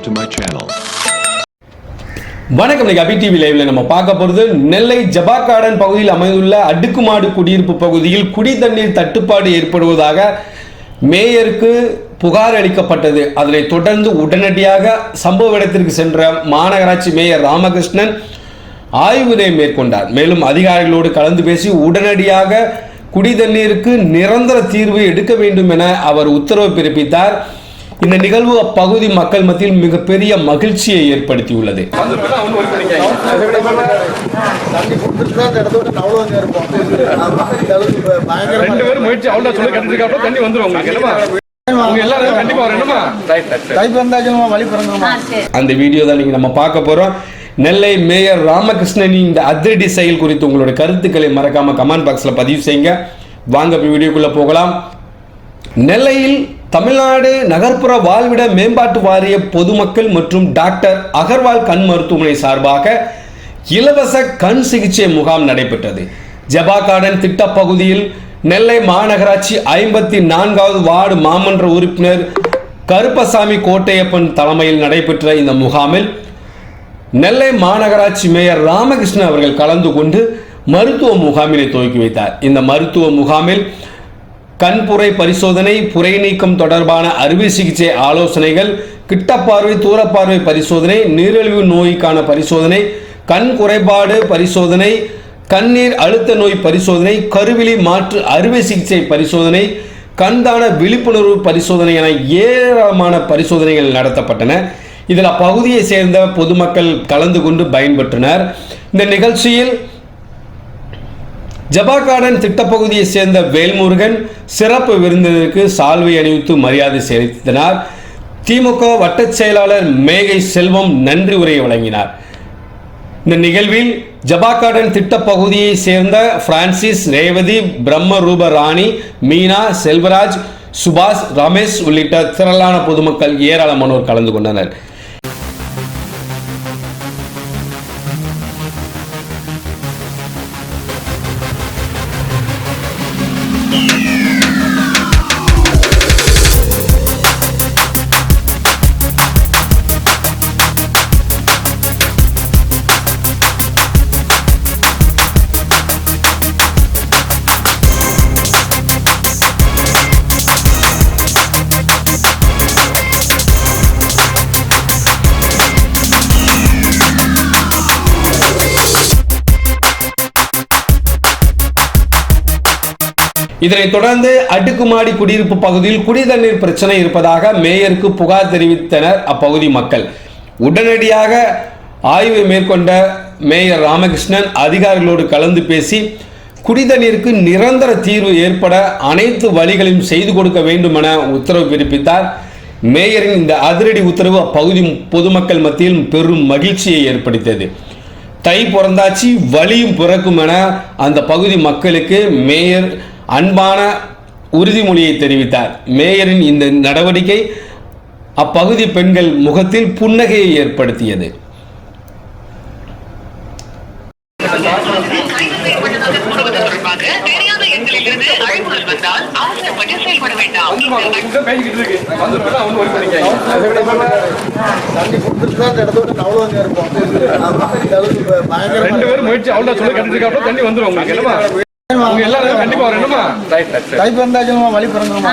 subscribe to my channel. வணக்கம் இன்னைக்கு அபி TV லைவ்ல நம்ம பார்க்க போறது நெல்லை ஜபாகார்டன் பகுதியில் அமைந்துள்ள அடுக்குமாடு குடியிருப்பு பகுதியில் குடி தண்ணீர் தட்டுப்பாடு ஏற்படுவதாக மேயருக்கு புகார் அளிக்கப்பட்டது. அதனை தொடர்ந்து உடனடியாக சம்பவ இடத்திற்கு சென்ற மாநகராட்சி மேயர் ராமகிருஷ்ணன் ஆய்வினை மேற்கொண்டார். மேலும் அதிகாரிகளோடு கலந்து பேசி உடனடியாக குடி தண்ணீருக்கு நிரந்தர தீர்வு எடுக்க வேண்டும் என அவர் உத்தரவு பிறப்பித்தார். இந்த நிகழ்வு அப்பகுதி மக்கள் மத்தியில் மிகப்பெரிய மகிழ்ச்சியை ஏற்படுத்தியுள்ளது. அந்த வீடியோ தான் நீங்கள் நம்ம பார்க்க போகிறோம் நெல்லை மேயர் ராமகிருஷ்ணனின் இந்த அதிரடி செயல் குறித்து உங்களுடைய கருத்துக்களை மறக்காம கமெண்ட் பாக்ஸில் பதிவு செய்யுங்க. வாங்க இப்போ வீடியோக்குள்ளே போகலாம். நெல்லையில் தமிழ்நாடு நகர்ப்புற வாழ்விட மேம்பாட்டு வாரிய பொதுமக்கள் மற்றும் டாக்டர் அகர்வால் கண் மருத்துவமனை சார்பாக இலவச கண் சிகிச்சை முகாம் நடைபெற்றது. ஜபா கார்டன் திட்டப் பகுதியில் நெல்லை மாநகராட்சி ஐம்பத்தி நான்காவது வார்டு மாமன்ற உறுப்பினர் கருப்பசாமி கோட்டையப்பன் தலைமையில் நடைபெற்ற இந்த முகாமில் நெல்லை மாநகராட்சி மேயர் ராமகிருஷ்ணன் அவர்கள் கலந்து கொண்டு மருத்துவ முகாமினை துவக்கி வைத்தார். இந்த மருத்துவ முகாமில் கண்புரை பரிசோதனை புரை நீக்கம் தொடர்பான அறுவை சிகிச்சை ஆலோசனைகள் கிட்டப்பார்வை தூரப்பார்வை பரிசோதனை நீரிழிவு நோய்க்கான பரிசோதனை கண் குறைபாடு பரிசோதனை கண்ணீர் அழுத்த நோய் பரிசோதனை கருவிழி மாற்று அறுவை சிகிச்சை பரிசோதனை கண்தான விழிப்புணர்வு பரிசோதனை என ஏராளமான பரிசோதனைகள் நடத்தப்பட்டன. இதில் அப்பகுதியை சேர்ந்த பொதுமக்கள் கலந்து கொண்டு பயன்பெற்றனர். இந்த நிகழ்ச்சியில் ஜபா கார்டன் திட்டப்பகுதியை சேர்ந்த வேல்முருகன் சிறப்பு விருந்தினருக்கு சால்வை அணிவித்து மரியாதை செலுத்தினார். திமுக வட்டச் செயலாளர் மேகை செல்வம் நன்றி உரையை வழங்கினார். இந்த நிகழ்வில் ஜபா கார்டன் திட்டப்பகுதியை சேர்ந்த பிரான்சிஸ் ரேவதி பிரம்மரூப ராணி மீனா செல்வராஜ் சுபாஷ் ரமேஷ் உள்ளிட்ட திரளான பொதுமக்கள் ஏராளமானோர் கலந்து கொண்டனர். Bye. இதனைத் தொடர்ந்து அடுக்குமாடி குடியிருப்பு பகுதியில் குடிதண்ணீர் பிரச்சனை இருப்பதாக மேயருக்கு புகார் தெரிவித்தனர் அப்பகுதி மக்கள். உடனடியாக ஆய்வை மேற்கொண்ட மேயர் ராமகிருஷ்ணன் அதிகாரிகளோடு கலந்து பேசி குடிதண்ணீருக்கு நிரந்தர தீர்வு ஏற்பட அனைத்து வழிகளையும் செய்து கொடுக்க வேண்டும் என உத்தரவு பிறப்பித்தார். மேயரின் இந்த அதிரடி உத்தரவு அப்பகுதி பொதுமக்கள் மத்தியில் பெரும் மகிழ்ச்சியை ஏற்படுத்தியது. தை பிறந்தாச்சு வலியும் பிறக்கும் என அந்த பகுதி மக்களுக்கு மேயர் அன்பான உறுதிமொழியை தெரிவித்தார். மேயரின் இந்த நடவடிக்கை அப்பகுதி பெண்கள் முகத்தில் புன்னகையை ஏற்படுத்தியது. தண்ணி கொடுத்துட்டு ரெண்டு பேரும் முயற்சி சொல்லி தண்ணி உங்களுக்கு. அவங்க எல்லாரும் கண்டிப்பா வரணுமா? ரைட் வழி பிறந்தோமா